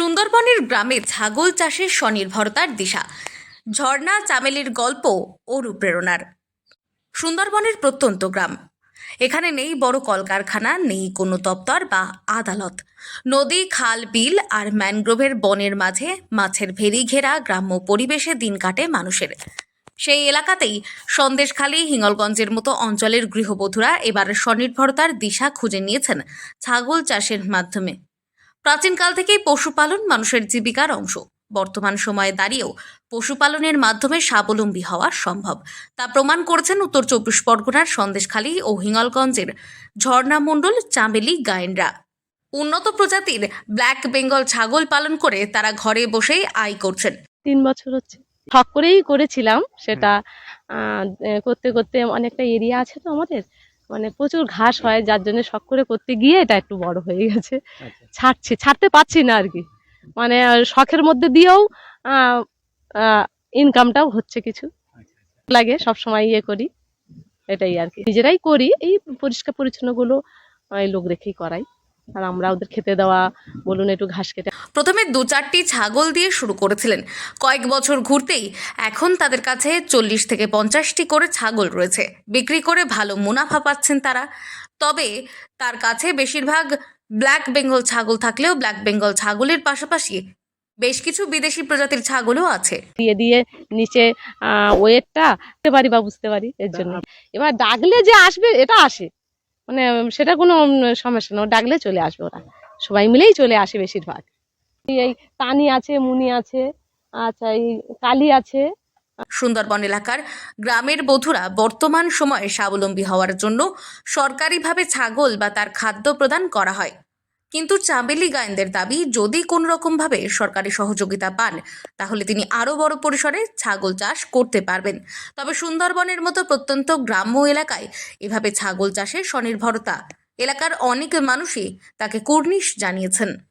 সুন্দরবনের গ্রামে ছাগল চাষের স্বনির্ভরতার দিশা। ঝর্ণা চামেলির গল্প অনুপ্রেরণার সুন্দরবনের প্রত্যন্ত গ্রাম। এখানে নেই বড় কলকারখানা, নেই কোনো দপ্তর বা আদালত। নদী, খাল, বিল আর ম্যানগ্রোভের বনের মাঝে মাছের ভেরি ঘেরা গ্রাম্য পরিবেশে দিন কাটে মানুষের। সেই এলাকাতেই সন্দেশখালী, হিঙ্গলগঞ্জের মতো অঞ্চলের গৃহবধূরা এবার স্বনির্ভরতার দিশা খুঁজে নিয়েছেন ছাগল চাষের মাধ্যমে। প্রাচীনকাল থেকেই পশুপালন মানুষের জীবিকার অংশ। বর্তমান সময়ে দাঁড়িয়েও পশুপালনের মাধ্যমে স্বাবলম্বী হওয়া সম্ভব। তা প্রমাণ করেছেন উত্তর চব্বিশ পরগনার সন্দেশখালী ও হিঙ্গলগঞ্জের ঝর্ণা মণ্ডল চামেলি গায়েনরা। উন্নত প্রজাতির ব্ল্যাক বেঙ্গল ছাগল পালন করে তারা ঘরে বসেই আয় করছেন। তিন বছর হচ্ছে। শখ করেই করেছিলাম সেটা করতে করতে অনেকটা এরিয়া আছে তো আমাদের। মানে প্রচুর ঘাস হয় যার জন্য শখ করে করতে গিয়ে এটা একটু বড় হয়ে গেছে। ছাড়ছি ছাড়তে পারছি না আর কি। মানে শখের মধ্যে দিয়েও ইনকামটাও হচ্ছে কিছু। লাগে সব সময় ইয়ে করি এটাই আর কি। নিজেরাই করি এই পরিষ্কার পরিচ্ছন্নগুলো লোক রেখেই করাই। আর আমরা ওদের খেতে দেওয়া বলুন একটু ঘাস কেটে। প্রথমে দু চারটি ছাগল দিয়ে শুরু করেছিলেন। কয়েক বছর ঘুরতেই এখন তাদের কাছে চল্লিশ থেকে পঞ্চাশটি করে ছাগল রয়েছে। বিক্রি করে ভালো মুনাফা পাচ্ছেন তারা। তবে তার কাছে বেশিরভাগ ব্ল্যাক বেঙ্গল ছাগল থাকলেও ব্ল্যাক বেঙ্গল ছাগলের পাশাপাশি বেশ কিছু বিদেশি প্রজাতির ছাগলও আছে। দিয়ে দিয়ে নিচে ওয়েটটা বুঝতে পারি বা বুঝতে পারি এর জন্য। এবার ডাকলে যে আসবে এটা আসে। মানে সেটা কোনো সমস্যা না ডাকলে চলে আসবে ওরা। সবাই মিলেই চলে আসে বেশিরভাগ। এই তানি আছে, মুনি আছে আচ্ছা এই কালি আছে। সুন্দরবন এলাকার গ্রামের বধুরা বর্তমান সময়ে স্বাবলম্বী হওয়ার জন্য সরকারিভাবে ছাগল বা তার খাদ্য প্রদান করা হয়। কিন্তু চাবেলি গায়েনদের দাবি, যদি কোনো রকমভাবে সরকারি সহযোগিতা পান, তাহলে তিনি আরও বড় পরিসরে ছাগল চাষ করতে পারবেন। তবে সুন্দরবনের মতো প্রত্যন্ত গ্রাম্য এলাকায় এভাবে ছাগল চাষে স্বনির্ভরতা এলাকার অনেক মানুষই তাকে কুর্নিশ জানিয়েছেন।